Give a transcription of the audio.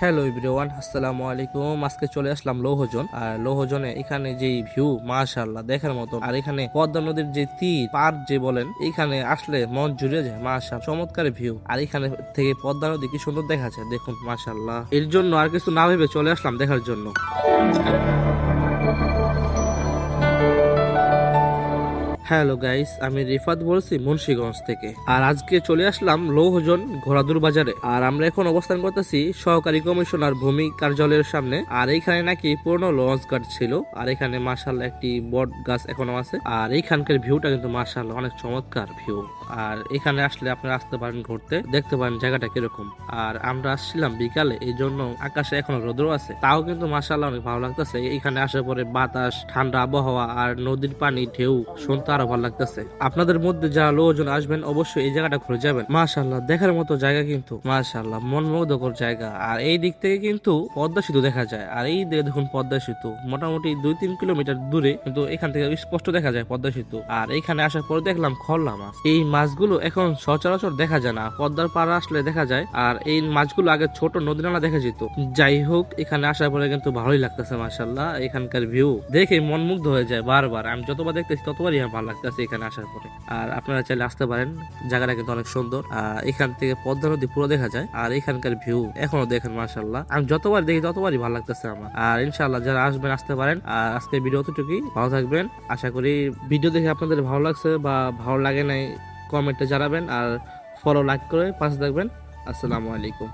Hello everyone, আসসালামু আলাইকুম। আজকে চলে আসলাম লৌহজন। আর লৌহজনে এখানে যে ভিউ মাশাল্লাহ দেখার মতো আর এখানে পদ্মা নদীর যে তীর, পার যে বলেন, এখানে আসলে মন জুড়ে যায় মাশাল চমৎকার ভিউ। আর এখানে থেকে পদ্মা নদী কি সুন্দর দেখা যায়, দেখুন মাশাল্লাহ এর জন্য আর কিছু না ভেবে চলে আসলাম দেখার জন্য। হ্যালো গাইস, আমি রিফাত বলছি মুন্সীগঞ্জ থেকে। আর আজকে চলে আসলাম লৌহজন ঘোড়াদুর বাজারে। আর আমরা এখন অবস্থান করতেছি সহকারী কমিশনার ভূমি কার্যালয়ের সামনে। আর এইখানে নাকি পুরনো লঞ্চ গার্ড ছিল। আর এখানে মার্শাল একটি বট গাছ এখনও আছে। আর এইখানকার ভিউটা কিন্তু মার্শাল অনেক চমৎকার ভিউ। আর এখানে আসলে আপনারা আসতে পারেন ঘুরতে, দেখতে পারেন জায়গাটা কীরকম। আর আমরা আসছিলাম বিকালে এই জন্য আকাশে এখনও রোদ্র আছে। তাও কিন্তু মার্শাল অনেক ভালো লাগতেছে। এখানে আসার পরে বাতাস, ঠান্ডা আবহাওয়া আর নদীর পানি, ঢেউ শুনতে আরও ভালো লাগতেছে। আপনাদের মধ্যে যারা লোকজন আসবেন, অবশ্যই এই জায়গাটা ঘুরে যাবেন। মাশাল্লাহ দেখার মতো জায়গা কিন্তু মাশাল্লাহ মনমুগ্ধকর জায়গা। আর এই দিক থেকে কিন্তু পদ্মা সেতু দেখা যায়। আর এই দিকে দেখুন পদ্মা সেতু, মোটামুটি দুই তিন কিলোমিটার দূরে কিন্তু এখান থেকে স্পষ্ট দেখা যায় পদ্মা সেতু। আর এখানে আসার পরে দেখলাম খরলা মাছ। এই মাছগুলো এখন সচরাচর দেখা যায় না, পদ্মার পাড়া আসলে দেখা যায়। আর এই মাছগুলো আগে ছোট নদী নালা দেখা যেত। যাই হোক, এখানে আসার পরে কিন্তু ভালোই লাগতেছে মাশাল্লাহ এখানকার ভিউ দেখে মন মুগ্ধ হয়ে যায় বারবার। আমি যতবার দেখতেছি, ততবারই আমার ভালো লাগতেছে এখানে আসার পরে। আর আপনারা চাইলে আসতে পারেন, জায়গাটা কিন্তু অনেক সুন্দর। আর এখান থেকে পদ্মা নদী পুরো দেখা যায়। আর এখানকার ভিউ এখনও দেখেন মাশাল্লাহ আমি যতবার দেখি ততবারই ভালো লাগতেছে আমার। আর ইনশাল্লাহ যারা আসবেন, আসতে পারেন। আর আজকের ভিডিও অতটুকুই ভালো থাকবেন। আশা করি ভিডিও দেখে আপনাদের ভালো লাগছে বা ভালো লাগে নাই কমেন্টে জানাবেন। আর ফলো লাইক করে পাশে থাকবেন। আসসালামু আলাইকুম।